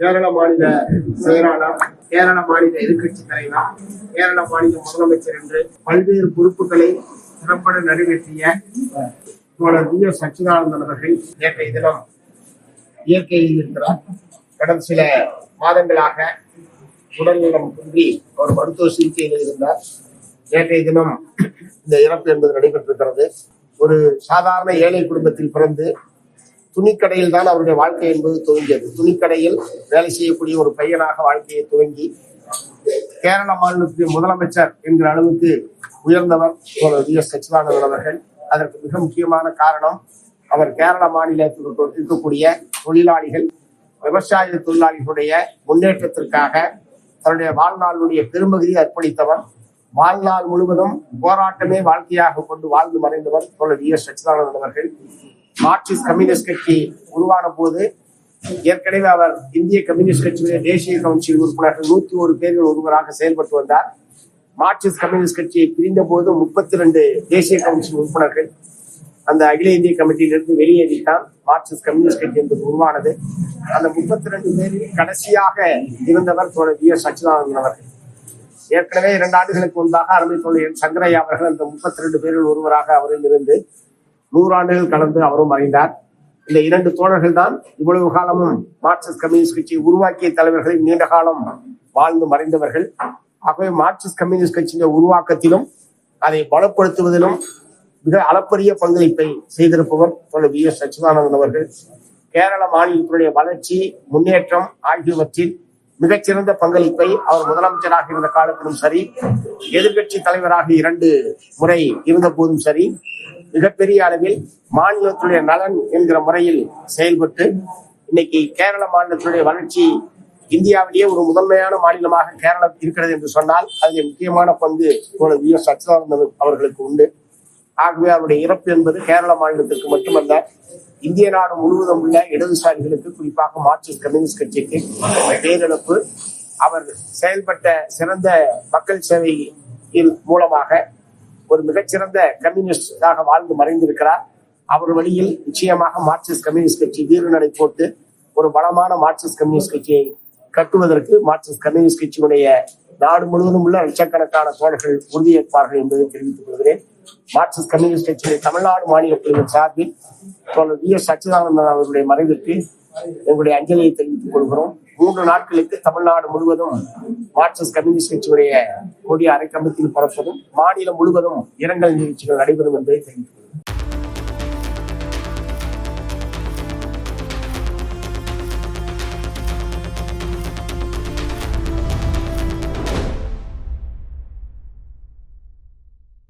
கேரள மாநில செயலாளர் கேரள மாநில எதிர்க்கட்சி தலைவர் கேரள மாநில முதலமைச்சர் என்று பல்வேறு பொறுப்புகளை சிறப்பட நிறைவேற்றிய தோழர் வி. எஸ். சச்சிதானந்தன் அவர்கள் நேற்றைய தினம் இயற்கையில் இருக்கிறார். கடந்த சில மாதங்களாக உடல்நலம் குன்றி அவர் மருத்துவ சிகிச்சையில் இருந்தார். நேற்றைய தினம் இந்த இறப்பு என்பது நடைபெற்றிருக்கிறது. ஒரு சாதாரண ஏழை குடும்பத்தில் பிறந்து துணிக்கடையில் தான் அவருடைய வாழ்க்கை என்பது துவங்கியது. துணிக்கடையில் வேலை செய்யக்கூடிய ஒரு பையனாக வாழ்க்கையை துவங்கி கேரள மாநிலத்தின் முதலமைச்சர் என்கிற அளவுக்கு உயர்ந்தவர் வி. எஸ். சச்சிதானந்தன் அவர்கள். அதற்கு மிக முக்கியமான காரணம் அவர் கேரள மாநிலத்தில் இருக்கக்கூடிய தொழிலாளிகள் விவசாய தொழிலாளிகளுடைய முன்னேற்றத்திற்காக தன்னுடைய வாழ்நாளுடைய பெரும்பகுதியை அர்ப்பணித்தவர். வாழ்நாள் முழுவதும் போராட்டமே வாழ்க்கையாக கொண்டு வாழ்ந்து மறைந்தவர் தோழர் வி. எஸ். சச்சிதானந்தன் அவர்கள். மார்க்சிஸ்ட் கம்யூனிஸ்ட் கட்சி உருவான போது ஏற்கனவே அவர் இந்திய கம்யூனிஸ்ட் கட்சியுடைய தேசிய கவுன்சில் உறுப்பினர்கள் நூத்தி ஒரு பேரில் ஒருவராக செயல்பட்டு வந்தார். மார்க்சிஸ்ட் கம்யூனிஸ்ட் கட்சியை பிரிந்த போது முப்பத்தி ரெண்டு தேசிய கவுன்சில் உறுப்பினர்கள் அந்த அகில இந்திய கமிட்டியிலிருந்து வெளியேறித்தான் மார்க்சிஸ்ட் கம்யூனிஸ்ட் கட்சி என்பது உருவானது. அந்த முப்பத்தி ரெண்டு பேரில் கடைசியாக இருந்தவர் தோழர் வி. எஸ். சச்சிதானந்தன் அவர்கள். ஏற்கனவே இரண்டு ஆண்டுகளுக்கு முன்பாக அருமை தோழர் சங்கரையா அவர்கள் அந்த முப்பத்தி ரெண்டு பேரில் ஒருவராக அவரில் இருந்து நூறாண்டுகள் கடந்து அவரும் மறைந்தார் இந்த இரண்டு தோழர்கள் தான் இவ்வளவு காலமும் மார்க்சிஸ்ட் கம்யூனிஸ்ட் கட்சியை உருவாக்கிய தலைவர்களில் நீண்ட காலம் வாழ்ந்து மறைந்தவர்கள். ஆகவே மார்க்சிஸ்ட் கம்யூனிஸ்ட் கட்சியின் உருவாக்கத்திலும் அதை பலப்படுத்துவதிலும் மிக அளப்பரிய பங்களிப்பை செய்திருப்பவர் தோழர் வி எஸ் சச்சிதானந்தன் அவர்கள். கேரள மாநிலத்தினுடைய வளர்ச்சி முன்னேற்றம் ஆகியவற்றில் மிகச்சிறந்த பங்களிப்பை அவர் முதலமைச்சராக இருந்த காலத்திலும் சரி எதிர்கட்சி தலைவராக இரண்டு முறை இருந்த போதும் சரி மிகப்பெரிய அளவில் மாநிலத்துடைய நலன் என்கிற முறையில் செயல்பட்டு இன்னைக்கு கேரள மாநிலத்துடைய வளர்ச்சி இந்தியாவிலேயே ஒரு முதன்மையான மாநிலமாக கேரளம் இருக்கிறது என்று சொன்னால் அதில் முக்கியமான பங்கு தோழர் வி எஸ் சச்சிதானந்தன் அவர்களுக்கு உண்டு. ஆகவே அவருடைய இறப்பு என்பது கேரள மாநிலத்திற்கு மட்டுமல்ல இந்திய நாடு முழுவதும் உள்ள இடதுசாரிகளுக்கு குறிப்பாக மார்க்சிஸ்ட் கம்யூனிஸ்ட் கட்சிக்கு பேரிழப்பு அவர் செயல்பட்ட சிறந்த மக்கள் சேவையின் மூலமாக ஒரு மிகச்சிறந்த கம்யூனிஸ்டாக வாழ்ந்து மறைந்திருக்கிறார். அவர் வழியில் நிச்சயமாக மார்க்சிஸ்ட் கம்யூனிஸ்ட் கட்சி வீறுநடை போட்டு ஒரு பலமான மார்க்சிஸ்ட் கம்யூனிஸ்ட் கட்சியை கட்டுவதற்கு மார்க்சிஸ்ட் கம்யூனிஸ்ட் கட்சியினுடைய நாடு முழுவதும் உள்ள லட்சக்கணக்கான தோழர்கள் உறுதியேற்பார்கள் என்பதை தெரிவித்துக் கொள்கிறேன். மார்க்சிஸ்ட் கம்யூனிஸ்ட் கட்சியுடைய தமிழ்நாடு மாநில பிரிவின் சார்பில் தோழர் வி எஸ் சச்சிதானந்தன் அவர்களுடைய மறைவிற்கு எங்களுடைய அஞ்சலியை தெரிவித்துக் கொள்கிறோம். மூன்று நாட்களுக்கு தமிழ்நாடு முழுவதும் மார்க்சிஸ்ட் கம்யூனிஸ்ட் கட்சியுடைய கொடி அரைக்கம்பத்தில் பரப்பதும் மாநிலம் முழுவதும் இரங்கல் நிகழ்ச்சிகள் நடைபெறும் என்பதை தெரிவித்துக்